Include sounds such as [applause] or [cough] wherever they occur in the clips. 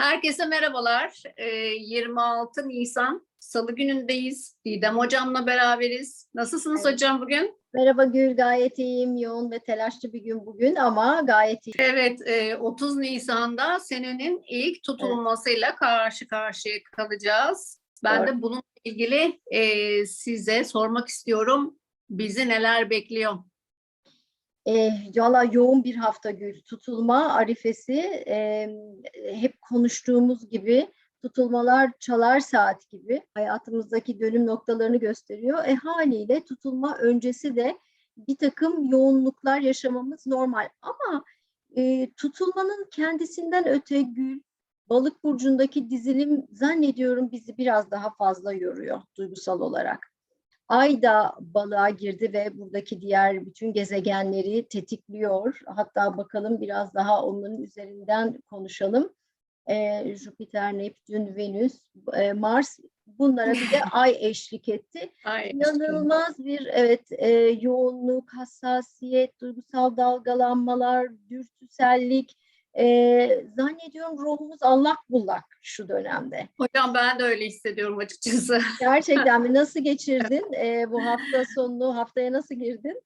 Herkese merhabalar. Ee, 26 Nisan Salı günündeyiz. Didem Hocam'la beraberiz. Nasılsınız Evet. hocam bugün? Merhaba Gül, gayet iyiyim. Yoğun ve telaşlı bir gün bugün ama gayet iyi. Evet, e, 30 Nisan'da senenin ilk tutulmasıyla karşı karşıya kalacağız. Ben de bununla ilgili e, size sormak istiyorum. Bizi neler bekliyor? E, valla yoğun bir hafta Gül. Tutulma arifesi e, hep konuştuğumuz gibi tutulmalar çalar saat gibi hayatımızdaki dönüm noktalarını gösteriyor. E haliyle tutulma öncesi de bir takım yoğunluklar yaşamamız normal. Ama e, tutulmanın kendisinden öte Gül, balık burcundaki dizilim zannediyorum bizi biraz daha fazla yoruyor duygusal olarak. Ay da balığa girdi ve buradaki diğer bütün gezegenleri tetikliyor. Hatta bakalım biraz daha onların üzerinden konuşalım. Ee, Jüpiter, Neptün, Venüs, e, Mars bunlara bir de [laughs] Ay eşlik etti. Ay, İnanılmaz bir evet e, yoğunluk, hassasiyet, duygusal dalgalanmalar, dürtüsellik. E, zannediyorum ruhumuz allak bullak şu dönemde. Hocam ben de öyle hissediyorum açıkçası. [laughs] Gerçekten mi? Nasıl geçirdin e, bu hafta sonunu? Haftaya nasıl girdin?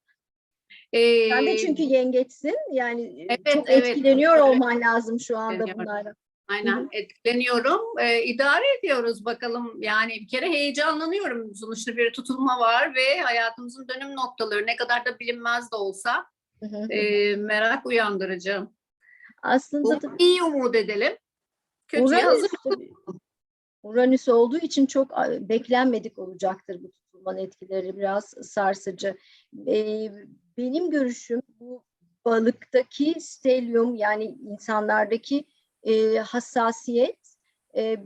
Ee, Sen de çünkü yengeçsin. Yani e, Evet, çok evet, etkileniyor evet. olman lazım şu anda bunlarla. Aynen etkileniyorum. Ee, idare ediyoruz bakalım. Yani bir kere heyecanlanıyorum. Sonuçta bir tutulma var ve hayatımızın dönüm noktaları ne kadar da bilinmez de olsa Hı hı. e, merak uyandırıcı. Aslında tabii iyi umut edelim. Kötüye Uranüs, hazır. Uranüs olduğu için çok beklenmedik olacaktır bu tutulmanın etkileri biraz sarsıcı. Ee, benim görüşüm bu balıktaki stelyum yani insanlardaki e, hassasiyet e,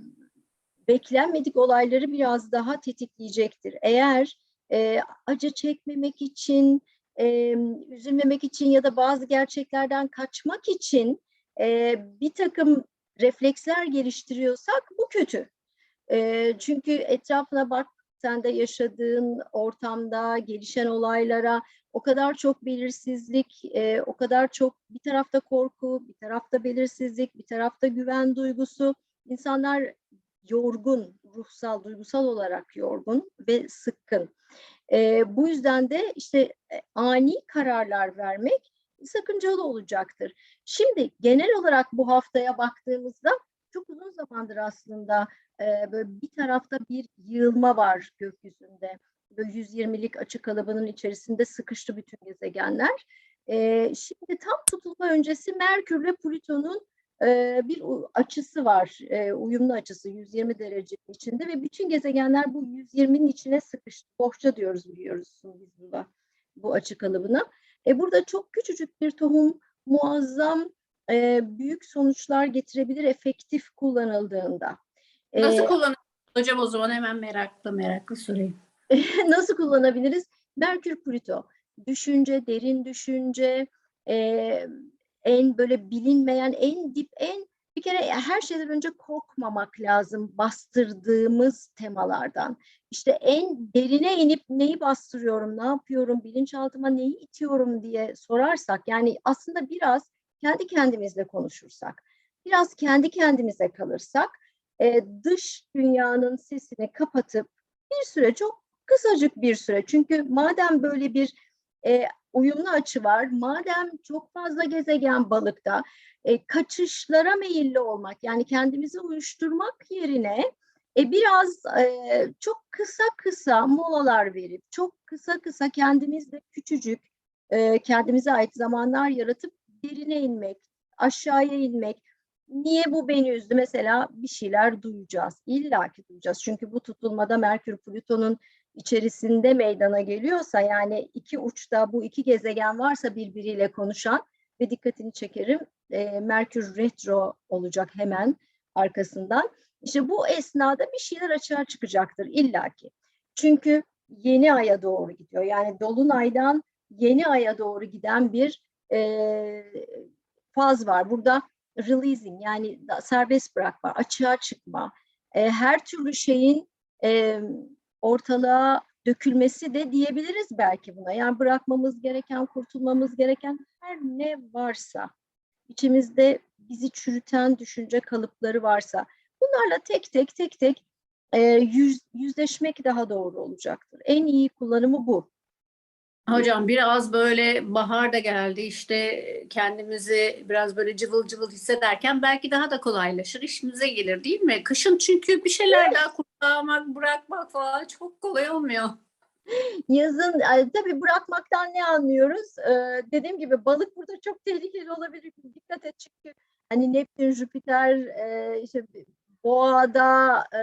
beklenmedik olayları biraz daha tetikleyecektir. Eğer e, acı çekmemek için, e, üzülmemek için ya da bazı gerçeklerden kaçmak için e, bir takım refleksler geliştiriyorsak bu kötü. E, çünkü etrafına bak, sen de yaşadığın ortamda gelişen olaylara o kadar çok belirsizlik, e, o kadar çok bir tarafta korku, bir tarafta belirsizlik, bir tarafta güven duygusu. İnsanlar yorgun, ruhsal, duygusal olarak yorgun ve sıkkın. E, bu yüzden de işte e, ani kararlar vermek sakıncalı olacaktır. Şimdi genel olarak bu haftaya baktığımızda çok uzun zamandır aslında e, böyle bir tarafta bir yığılma var gökyüzünde. Böyle 120'lik açık kalıbının içerisinde sıkıştı bütün gezegenler. E, şimdi tam tutulma öncesi Merkür ve Plüton'un e, bir açısı var, e, uyumlu açısı 120 derecenin içinde ve bütün gezegenler bu 120'nin içine sıkıştı. Bohça diyoruz biliyoruz biz buna, bu açık kalıbına. E, burada çok küçücük bir tohum muazzam e, büyük sonuçlar getirebilir efektif kullanıldığında. Nasıl kullanıyoruz hocam o zaman hemen meraklı meraklı sorayım. [laughs] nasıl kullanabiliriz? Merkür Plüto, düşünce, derin düşünce, e, en böyle bilinmeyen, en dip, en bir kere her şeyden önce korkmamak lazım bastırdığımız temalardan. İşte en derine inip neyi bastırıyorum, ne yapıyorum, bilinçaltıma neyi itiyorum diye sorarsak, yani aslında biraz kendi kendimizle konuşursak, biraz kendi kendimize kalırsak, e, dış dünyanın sesini kapatıp bir süre çok kısacık bir süre. Çünkü madem böyle bir e, uyumlu açı var, madem çok fazla gezegen balıkta, e, kaçışlara meyilli olmak, yani kendimizi uyuşturmak yerine e, biraz e, çok kısa kısa molalar verip, çok kısa kısa kendimizle küçücük, e, kendimize ait zamanlar yaratıp derine inmek, aşağıya inmek. Niye bu beni üzdü? Mesela bir şeyler duyacağız. İlla ki duyacağız. Çünkü bu tutulmada Merkür Plüton'un içerisinde meydana geliyorsa yani iki uçta bu iki gezegen varsa birbiriyle konuşan ve dikkatini çekerim e, Merkür retro olacak hemen arkasından. İşte bu esnada bir şeyler açığa çıkacaktır illaki. Çünkü yeni aya doğru gidiyor. Yani dolunaydan yeni aya doğru giden bir e, faz var. Burada releasing yani serbest bırakma, açığa çıkma, e, her türlü şeyin e, ortalığa dökülmesi de diyebiliriz belki buna. Yani bırakmamız gereken, kurtulmamız gereken her ne varsa içimizde bizi çürüten düşünce kalıpları varsa bunlarla tek tek tek tek e, yüz, yüzleşmek daha doğru olacaktır. En iyi kullanımı bu. Hocam biraz böyle bahar da geldi işte kendimizi biraz böyle cıvıl cıvıl hissederken belki daha da kolaylaşır işimize gelir değil mi? Kışın çünkü bir şeyler daha kurtarmak bırakmak falan çok kolay olmuyor. Yazın e, tabii bırakmaktan ne anlıyoruz? E, dediğim gibi balık burada çok tehlikeli olabilir. Dikkat et çünkü hani Neptün, Jüpiter, e, işte boğada, e,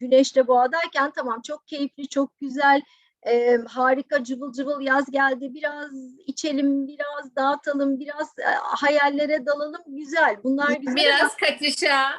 güneşte boğadayken tamam çok keyifli, çok güzel, e, harika cıvıl cıvıl yaz geldi. Biraz içelim, biraz dağıtalım, biraz e, hayallere dalalım. Güzel. Bunlar güzel. Biraz kaçışa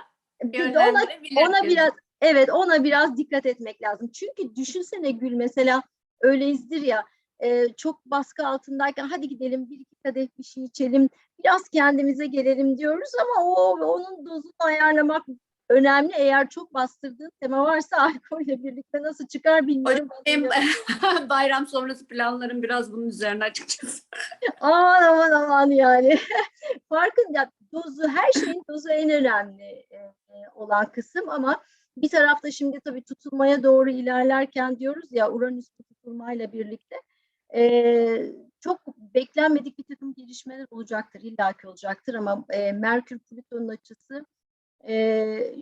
Bir ona ona biraz evet ona biraz dikkat etmek lazım. Çünkü düşünsene Gül mesela öyleyizdir ya e, çok baskı altındayken hadi gidelim bir iki kadeh bir şey içelim biraz kendimize gelelim diyoruz ama o onun dozunu ayarlamak önemli. Eğer çok bastırdığın tema varsa [laughs] alkolle birlikte nasıl çıkar bilmiyorum. Benim [laughs] bayram sonrası planlarım biraz bunun üzerine açıkçası. [laughs] Aman aman aman yani. Farkında dozu her şeyin dozu en önemli e, e, olan kısım ama bir tarafta şimdi tabii tutulmaya doğru ilerlerken diyoruz ya Uranüs tutulmayla birlikte e, çok beklenmedik bir takım gelişmeler olacaktır illaki olacaktır ama e, Merkür Plüton'un açısı e,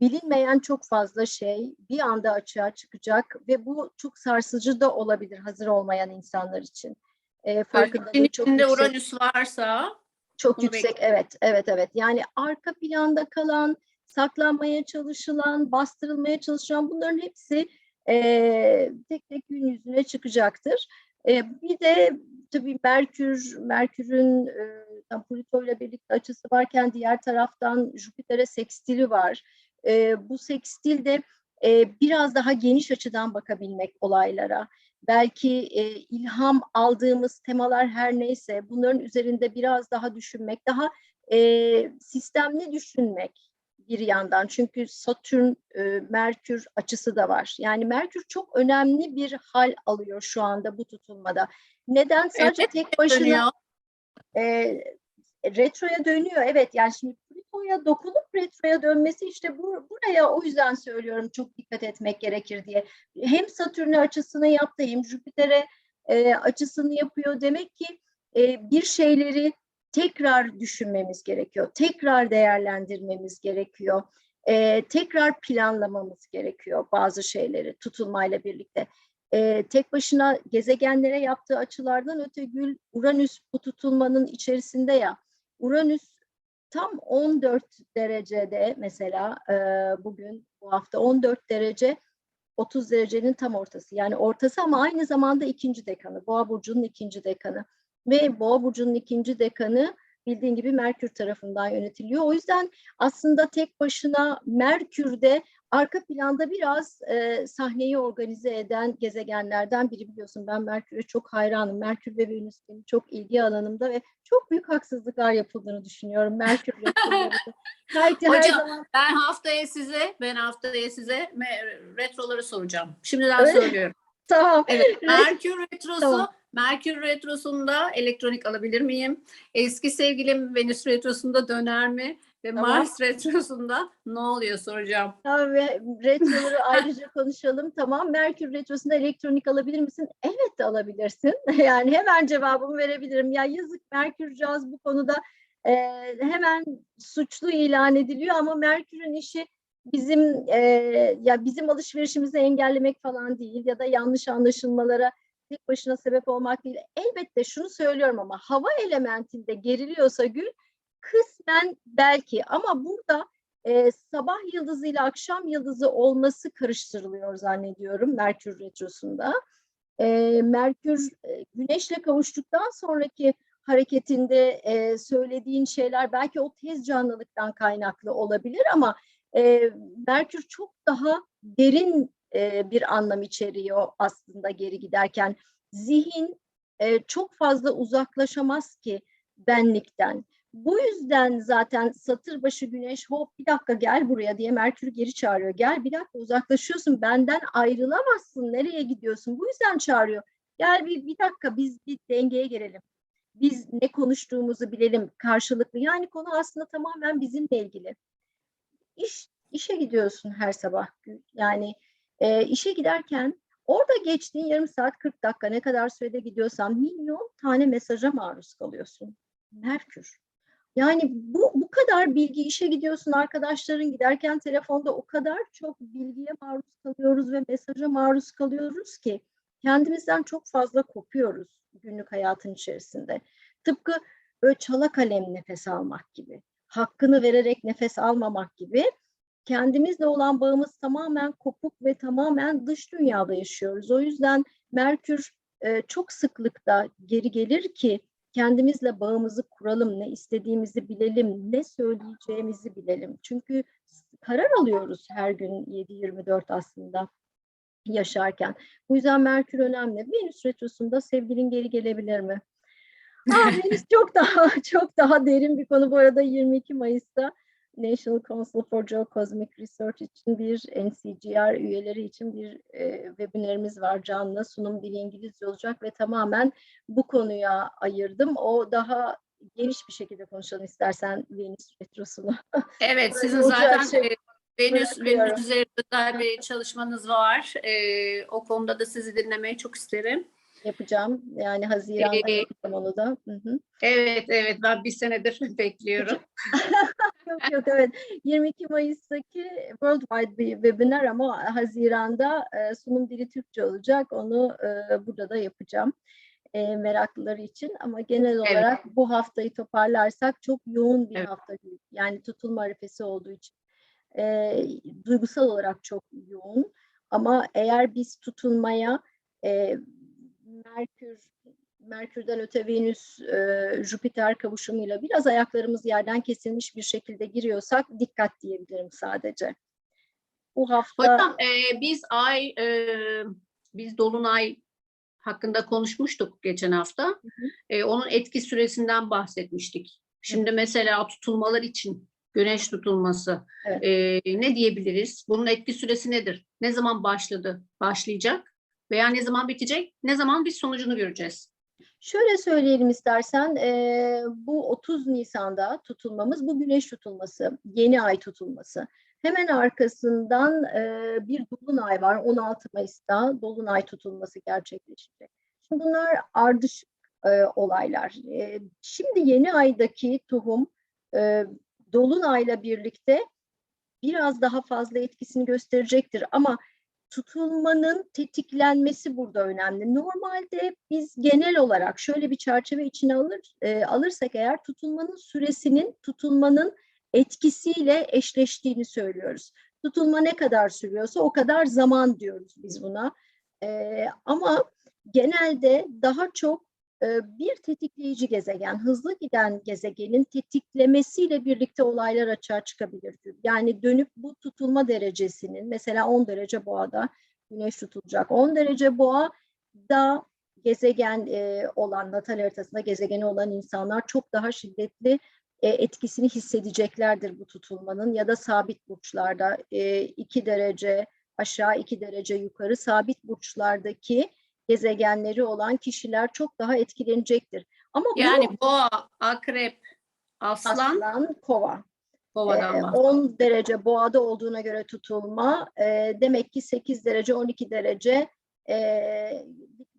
bilinmeyen çok fazla şey bir anda açığa çıkacak ve bu çok sarsıcı da olabilir hazır olmayan insanlar için. E, farkındalığı Ülkenin çok içinde yüksek. Uranüs varsa Çok yüksek evet evet evet yani arka planda kalan saklanmaya çalışılan bastırılmaya çalışılan bunların hepsi eee, tek tek gün yüzüne çıkacaktır. Eee, bir de tabii Merkür Merkür'ün eee, tam Plüto ile birlikte açısı varken diğer taraftan Jüpiter'e sekstili var. Eee, bu sekstil de eee, biraz daha geniş açıdan bakabilmek olaylara belki e, ilham aldığımız temalar her neyse bunların üzerinde biraz daha düşünmek, daha e, sistemli düşünmek bir yandan. Çünkü Satürn, e, Merkür açısı da var. Yani Merkür çok önemli bir hal alıyor şu anda bu tutulmada. Neden? Sadece Evet, tek başına dönüyor. e, retroya dönüyor. Evet yani şimdi Plüto'ya dokunup retroya dönmesi işte bu, buraya o yüzden söylüyorum çok dikkat etmek gerekir diye. Hem Satürn'e açısını yaptı hem Jüpiter'e e, açısını yapıyor. Demek ki e, bir şeyleri tekrar düşünmemiz gerekiyor. Tekrar değerlendirmemiz gerekiyor. E, tekrar planlamamız gerekiyor bazı şeyleri tutulmayla birlikte. E, tek başına gezegenlere yaptığı açılardan öte Gül Uranüs bu tutulmanın içerisinde ya. Uranüs tam 14 derecede mesela e, bugün bu hafta 14 derece 30 derecenin tam ortası. Yani ortası ama aynı zamanda ikinci dekanı. Boğa burcunun ikinci dekanı. Ve Boğa burcunun ikinci dekanı bildiğin gibi Merkür tarafından yönetiliyor. O yüzden aslında tek başına Merkür'de arka planda biraz e, sahneyi organize eden gezegenlerden biri biliyorsun. Ben Merkür'e çok hayranım. Merkür ve Venüs benim çok ilgi alanımda ve çok büyük haksızlıklar yapıldığını düşünüyorum. Merkür [laughs] retrolarında. her, her Hocam, zaman Ben haftaya size, ben haftaya size retroları soracağım. Şimdiden Öyle söylüyorum. tamam. Evet, [laughs] Merkür retrosu, Tamam. Merkür retrosunda elektronik alabilir miyim? Eski sevgilim Venüs retrosunda döner mi? Ve Tamam. Mars retrosunda ne oluyor soracağım. Tamam ve retroları [laughs] ayrıca konuşalım. Tamam. Merkür retrosunda elektronik alabilir misin? Elbette alabilirsin. [laughs] Yani hemen cevabımı verebilirim. Ya yazık Merkürcağız bu konuda e, hemen suçlu ilan ediliyor ama Merkür'ün işi bizim e, ya bizim alışverişimizi engellemek falan değil ya da yanlış anlaşılmalara tek başına sebep olmak değil. Elbette şunu söylüyorum ama hava elementinde geriliyorsa Gül kısmen belki ama burada e, sabah yıldızı ile akşam yıldızı olması karıştırılıyor zannediyorum Merkür Retrosu'nda. E, Merkür e, Güneş'le kavuştuktan sonraki hareketinde e, söylediğin şeyler belki o tez canlılıktan kaynaklı olabilir ama e, Merkür çok daha derin e, bir anlam içeriyor aslında geri giderken. Zihin e, çok fazla uzaklaşamaz ki benlikten. Bu yüzden zaten satır başı güneş hop bir dakika gel buraya diye Merkür geri çağırıyor. Gel bir dakika uzaklaşıyorsun benden ayrılamazsın nereye gidiyorsun bu yüzden çağırıyor. Gel bir, bir dakika biz bir dengeye gelelim. biz ne konuştuğumuzu bilelim karşılıklı. Yani konu aslında tamamen bizimle ilgili. İş, işe gidiyorsun her sabah. Yani e, işe giderken orada geçtiğin yarım saat 40 dakika ne kadar sürede gidiyorsan milyon tane mesaja maruz kalıyorsun. Merkür. Yani bu bu kadar bilgi işe gidiyorsun arkadaşların giderken telefonda o kadar çok bilgiye maruz kalıyoruz ve mesaja maruz kalıyoruz ki kendimizden çok fazla kopuyoruz günlük hayatın içerisinde. Tıpkı böyle çala kalem nefes almak gibi, hakkını vererek nefes almamak gibi kendimizle olan bağımız tamamen kopuk ve tamamen dış dünyada yaşıyoruz. O yüzden Merkür e, çok sıklıkta geri gelir ki kendimizle bağımızı kuralım, ne istediğimizi bilelim, ne söyleyeceğimizi bilelim. Çünkü karar alıyoruz her gün 7-24 aslında yaşarken. Bu yüzden Merkür önemli. Venüs retrosunda sevgilin geri gelebilir mi? Ah, Venüs çok daha [laughs] çok daha derin bir konu. Bu arada 22 Mayıs'ta National Council for Geocosmic Research için bir NCGR üyeleri için bir e, webinarımız var canlı. Sunum dili İngilizce olacak ve tamamen bu konuya ayırdım. O daha geniş bir şekilde konuşalım istersen Venüs retrosunu. [laughs] Evet, sizin zaten şey e, Venüs. Venüs üzerinde bir çalışmanız var. E, o konuda da sizi dinlemeyi çok isterim. yapacağım. Yani Haziran'da Ee, yapacağım onu da. Hı hı. Evet, evet ben bir senedir [laughs] bekliyorum. [laughs] Yok yok evet. 22 Mayıs'taki worldwide bir webinar ama Haziran'da e, sunum dili Türkçe olacak. Onu e, burada da yapacağım e, meraklıları için. Ama genel olarak bu haftayı toparlarsak çok yoğun bir Evet. hafta. Yani tutulma arifesi olduğu için e, duygusal olarak çok yoğun. Ama eğer biz tutulmaya e, Merkür Merkür'den öte Venüs, e, Jüpiter kavuşumuyla biraz ayaklarımız yerden kesilmiş bir şekilde giriyorsak dikkat diyebilirim sadece. Bu hafta Hocam e, biz ay, e, biz Dolunay hakkında konuşmuştuk geçen hafta. E, onun etki süresinden bahsetmiştik. Şimdi mesela tutulmalar için güneş tutulması Evet. e, ne diyebiliriz? Bunun etki süresi nedir? Ne zaman başladı? Başlayacak? Veya ne zaman bitecek? Ne zaman biz sonucunu göreceğiz? Şöyle söyleyelim istersen e, bu 30 Nisan'da tutulmamız bu güneş tutulması, yeni ay tutulması. Hemen arkasından e, bir dolunay var 16 Mayıs'ta dolunay tutulması gerçekleşecek. Şimdi bunlar ardışık e, olaylar. E, şimdi yeni aydaki tohum e, dolunayla birlikte biraz daha fazla etkisini gösterecektir ama tutulmanın tetiklenmesi burada önemli. Normalde biz genel olarak şöyle bir çerçeve içine alır e, alırsak eğer tutulmanın süresinin tutulmanın etkisiyle eşleştiğini söylüyoruz. Tutulma ne kadar sürüyorsa o kadar zaman diyoruz biz buna. E, ama genelde daha çok bir tetikleyici gezegen, hızlı giden gezegenin tetiklemesiyle birlikte olaylar açığa çıkabilir. Yani dönüp bu tutulma derecesinin mesela 10 derece boğada güneş tutulacak. 10 derece boğa da gezegen e, olan natal haritasında gezegeni olan insanlar çok daha şiddetli e, etkisini hissedeceklerdir bu tutulmanın ya da sabit burçlarda 2 derece aşağı 2 derece yukarı sabit burçlardaki gezegenleri olan kişiler çok daha etkilenecektir. Ama bu Yani boğa, akrep, aslan, aslan kova. Ee, bahsediyor. 10 derece boğada olduğuna göre tutulma e, demek ki 8 derece 12 derece e,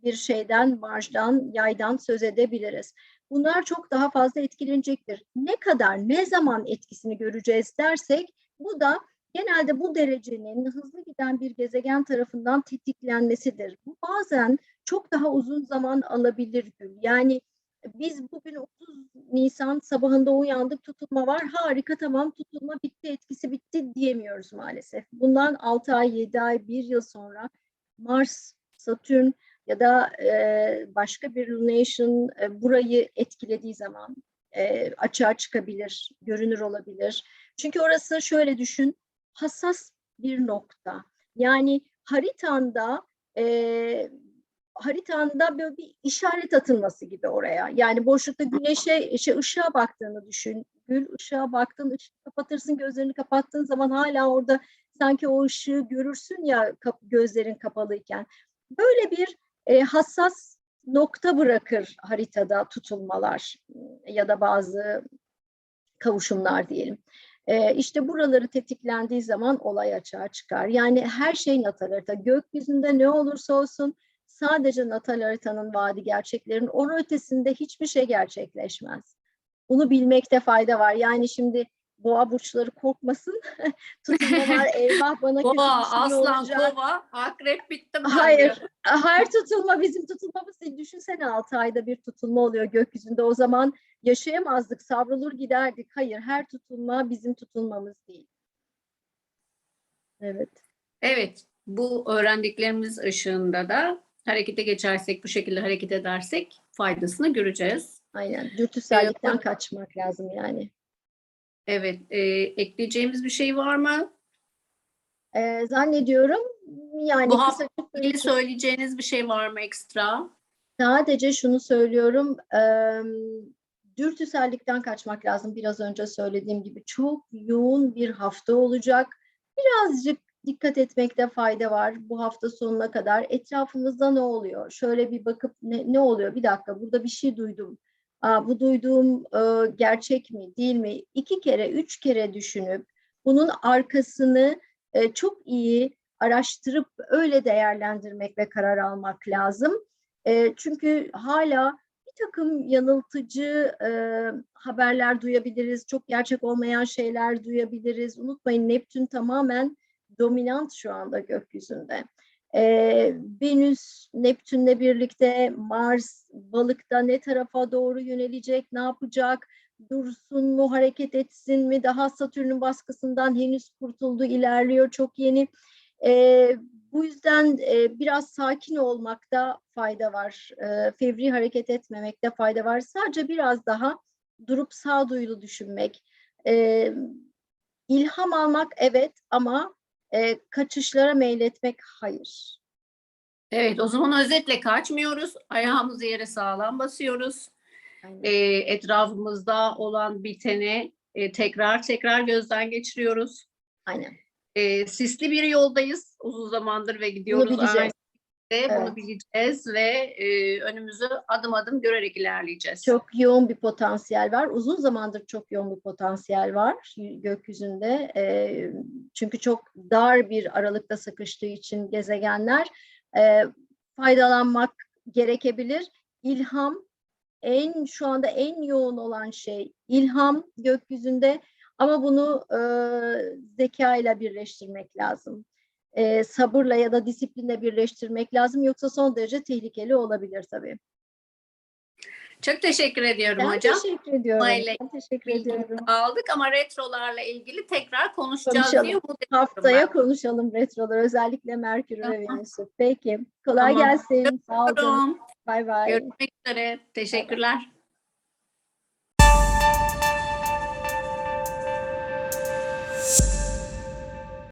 bir şeyden marjdan yaydan söz edebiliriz. Bunlar çok daha fazla etkilenecektir. Ne kadar ne zaman etkisini göreceğiz dersek bu da genelde bu derecenin hızlı giden bir gezegen tarafından tetiklenmesidir. Bu bazen çok daha uzun zaman alabilir. Gül. Yani biz bugün 30 Nisan sabahında uyandık tutulma var harika tamam tutulma bitti etkisi bitti diyemiyoruz maalesef. Bundan 6 ay 7 ay 1 yıl sonra Mars, Satürn ya da e, başka bir lunation e, burayı etkilediği zaman e, açığa çıkabilir, görünür olabilir. Çünkü orası şöyle düşün hassas bir nokta. Yani haritanda e, haritanda böyle bir işaret atılması gibi oraya. Yani boşlukta güneşe, işte ışığa baktığını düşün. Gül ışığa baktın, ışığı kapatırsın, gözlerini kapattığın zaman hala orada sanki o ışığı görürsün ya kap- gözlerin kapalıyken. Böyle bir e, hassas nokta bırakır haritada tutulmalar ya da bazı kavuşumlar diyelim. Ee, işte buraları tetiklendiği zaman olay açığa çıkar. Yani her şey natal harita. Gökyüzünde ne olursa olsun sadece natal haritanın vaadi gerçeklerin onun ötesinde hiçbir şey gerçekleşmez. Bunu bilmekte fayda var. Yani şimdi boğa burçları korkmasın. [laughs] Tutulmalar [laughs] eyvah bana Boğa, şey aslan, olacak. kova, akrep bittim ben Hayır. Her tutulma bizim tutulmamız değil. Düşünsene 6 ayda bir tutulma oluyor gökyüzünde. O zaman yaşayamazdık, savrulur giderdik. Hayır, her tutulma bizim tutulmamız değil. Evet, Evet, bu öğrendiklerimiz ışığında da harekete geçersek, bu şekilde hareket edersek faydasını göreceğiz. aynen. Dürtüsellikten Evet. kaçmak lazım yani. Evet, e, ekleyeceğimiz bir şey var mı? Ee, zannediyorum yani Bu hafta kısacık İlgili söyleyeceğiniz bir şey var mı ekstra? sadece şunu söylüyorum. eee, dürtüsellikten kaçmak lazım. Biraz önce söylediğim gibi çok yoğun bir hafta olacak. Birazcık dikkat etmekte fayda var bu hafta sonuna kadar. Etrafımızda ne oluyor? Şöyle bir bakıp ne, ne oluyor? Bir dakika burada bir şey duydum. Aa, bu duyduğum e, gerçek mi değil mi? İki kere, üç kere düşünüp bunun arkasını e, çok iyi araştırıp öyle değerlendirmek ve karar almak lazım. E, çünkü hala bir takım yanıltıcı e, haberler duyabiliriz, çok gerçek olmayan şeyler duyabiliriz. Unutmayın Neptün tamamen dominant şu anda gökyüzünde. Ee, Venüs Neptünle birlikte Mars balıkta ne tarafa doğru yönelecek, ne yapacak, dursun mu, hareket etsin mi, daha Satürn'ün baskısından henüz kurtuldu, ilerliyor, çok yeni. Ee, bu yüzden e, biraz sakin olmakta fayda var, Ee, fevri hareket etmemekte fayda var. Sadece biraz daha durup sağduyulu düşünmek, Ee, ilham almak evet ama e, kaçışlara meyletmek hayır. Evet, o zaman özetle kaçmıyoruz. Ayağımızı yere sağlam basıyoruz. E, etrafımızda olan biteni e, tekrar tekrar gözden geçiriyoruz. Aynen. E, sisli bir yoldayız uzun zamandır ve gidiyoruz. Aynı şekilde Bunu Evet. bileceğiz ve e, önümüzü adım adım görerek ilerleyeceğiz. Çok yoğun bir potansiyel var. Uzun zamandır çok yoğun bir potansiyel var gökyüzünde. E, çünkü çok dar bir aralıkta sıkıştığı için gezegenler e, faydalanmak gerekebilir. İlham en şu anda en yoğun olan şey ilham gökyüzünde ama bunu e, zeka ile birleştirmek lazım. E, sabırla ya da disiplinle birleştirmek lazım yoksa son derece tehlikeli olabilir tabii. Çok teşekkür ediyorum Ben hocam. teşekkür ediyorum. Ben teşekkür ediyorum. aldık ama retrolarla ilgili tekrar konuşacağız Konuşalım. diye umut ediyorum Haftaya ben. konuşalım retrolar özellikle Merkür ve Tamam. Venüs'ü. Peki. Kolay Tamam. gelsin. Sağ olun. Bay bay. Görüşmek üzere. Teşekkürler.